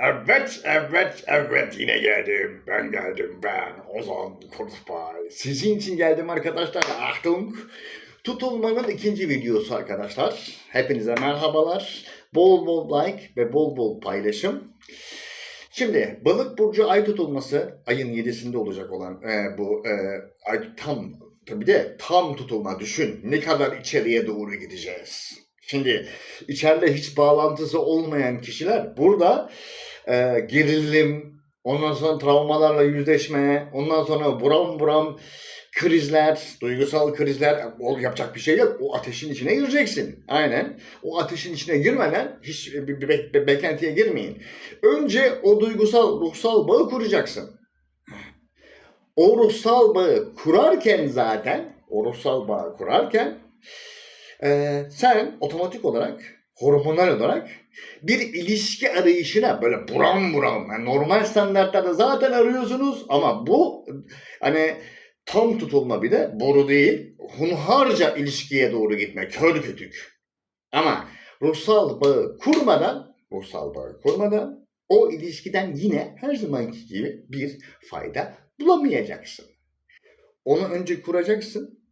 Evet, evet, evet yine geldim. Ben geldim ben. Ozan Kurtbay. Sizin için geldim arkadaşlar. Achtung. Tutulmanın ikinci videosu arkadaşlar. Hepinize merhabalar. Bol bol like ve bol bol paylaşım. Şimdi balık burcu ay tutulması ayın 7'sinde olacak olan e, bu e, ay tam tabi de tam tutulma düşün ne kadar içeriye doğru gideceğiz. Şimdi içeride hiç bağlantısı olmayan kişiler burada e, gerilim, ondan sonra travmalarla yüzleşme, ondan sonra buram buram krizler, duygusal krizler yapacak bir şey yok. O ateşin içine gireceksin. Aynen. O ateşin içine girmeden hiç bir, bek- bir beklentiye girmeyin. Önce o duygusal, ruhsal bağı kuracaksın. O ruhsal bağı kurarken zaten, o ruhsal bağı kurarken e, sen otomatik olarak, hormonal olarak bir ilişki arayışına böyle buram buram, yani normal standartlarda zaten arıyorsunuz ama bu hani tam tutulma bir de boru değil, hunharca ilişkiye doğru gitme, kör kütük. Ama ruhsal bağı kurmadan, ruhsal bağı kurmadan o ilişkiden yine her zamanki gibi bir fayda bulamayacaksın. Onu önce kuracaksın.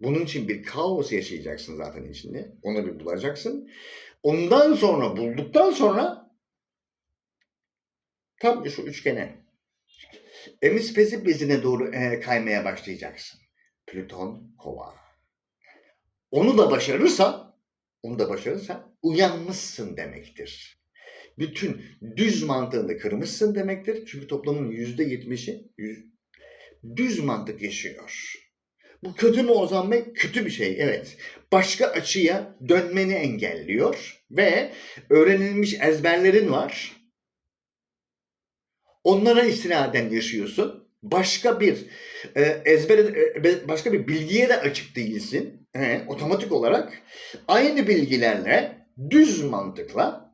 Bunun için bir kaos yaşayacaksın zaten içinde. Onu bir bulacaksın. Ondan sonra bulduktan sonra tam şu üçgene emisfezi bezine doğru e, kaymaya başlayacaksın. Plüton kova. Onu da başarırsan, onu da başarırsan uyanmışsın demektir. Bütün düz mantığını kırmışsın demektir. Çünkü toplumun yüzde yetmişi düz mantık yaşıyor. Bu kötü mü Ozan Bey? Kötü bir şey evet. Başka açıya dönmeni engelliyor ve öğrenilmiş ezberlerin var. Onlara istinaden yaşıyorsun. Başka bir e, ezber e, başka bir bilgiye de açık değilsin. He, otomatik olarak aynı bilgilerle düz mantıkla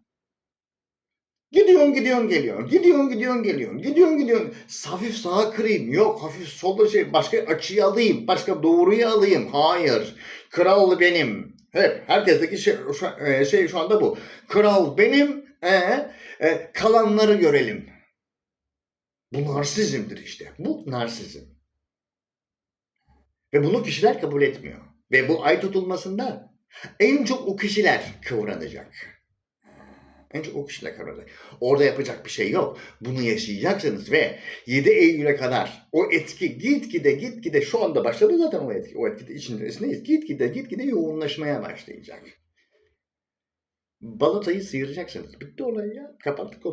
gidiyorsun gidiyorsun geliyorsun. Gidiyorsun gidiyorsun geliyorsun. Gidiyorsun gidiyorsun. Hafif sağa kırayım. Yok hafif solda şey başka açıyı alayım. Başka doğruyu alayım. Hayır. Kral benim. Hep herkesteki şey e, şey şu anda bu. Kral benim. E, e, kalanları görelim. Bu narsizmdir işte. Bu narsizm. Ve bunu kişiler kabul etmiyor. Ve bu ay tutulmasında en çok o kişiler kıvranacak. En çok o kişiler kıvranacak. Orada yapacak bir şey yok. Bunu yaşayacaksınız ve 7 Eylül'e kadar o etki gitgide gitgide şu anda başladı zaten o etki. O etki içindesindeyiz. Gitgide gitgide yoğunlaşmaya başlayacak. Balatayı sıyıracaksınız. Bitti olay ya. Kapattık onu.